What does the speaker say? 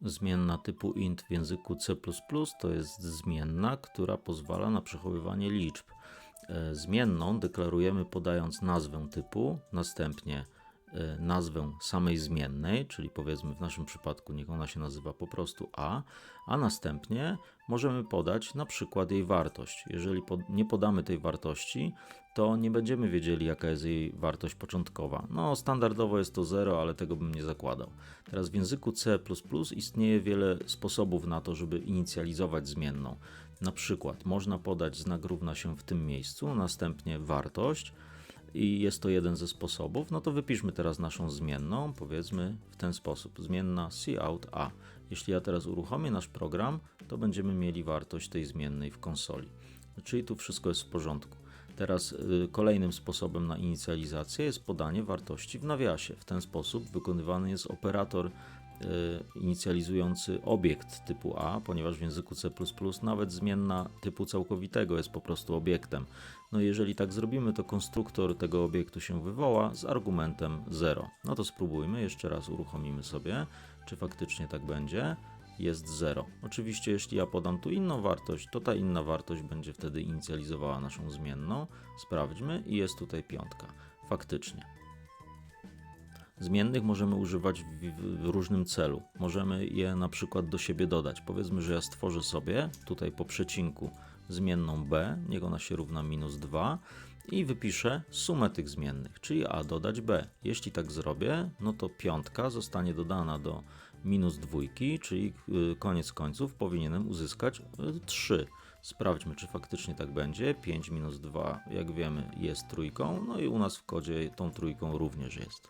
Zmienna typu int w języku C++ to jest zmienna, która pozwala na przechowywanie liczb. E, Zmienną deklarujemy podając nazwę typu, następnie nazwę samej zmiennej, czyli powiedzmy w naszym przypadku niech ona się nazywa po prostu a, a następnie możemy podać na przykład jej wartość. Jeżeli nie podamy tej wartości, to nie będziemy wiedzieli jaka jest jej wartość początkowa. No standardowo jest to 0, ale tego bym nie zakładał. Teraz w języku C++ istnieje wiele sposobów na to, żeby inicjalizować zmienną. Na przykład można podać znak równa się w tym miejscu, następnie wartość, i jest to jeden ze sposobów, no to wypiszmy teraz naszą zmienną, powiedzmy w ten sposób, zmienna cout a. Jeśli ja teraz uruchomię nasz program, to będziemy mieli wartość tej zmiennej w konsoli. Czyli tu wszystko jest w porządku. Teraz y, kolejnym sposobem na inicjalizację jest podanie wartości w nawiasie. W ten sposób wykonywany jest operator inicjalizujący obiekt typu A, ponieważ w języku C++ nawet zmienna typu całkowitego jest po prostu obiektem. No jeżeli tak zrobimy, to konstruktor tego obiektu się wywoła z argumentem 0. No to spróbujmy, jeszcze raz uruchomimy sobie, czy faktycznie tak będzie. Jest 0. Oczywiście, jeśli ja podam tu inną wartość, to ta inna wartość będzie wtedy inicjalizowała naszą zmienną. Sprawdźmy i jest tutaj piątka. Faktycznie. Zmiennych możemy używać w, różnym celu. Możemy je na przykład do siebie dodać. Powiedzmy, że ja stworzę sobie tutaj po przecinku zmienną b, niech ona się równa minus 2 i wypiszę sumę tych zmiennych, czyli a dodać b. Jeśli tak zrobię, no to piątka zostanie dodana do minus dwójki, czyli y, koniec końców powinienem uzyskać y, 3. Sprawdźmy, czy faktycznie tak będzie. 5 minus 2, jak wiemy, jest trójką, no i u nas w kodzie tą trójką również jest.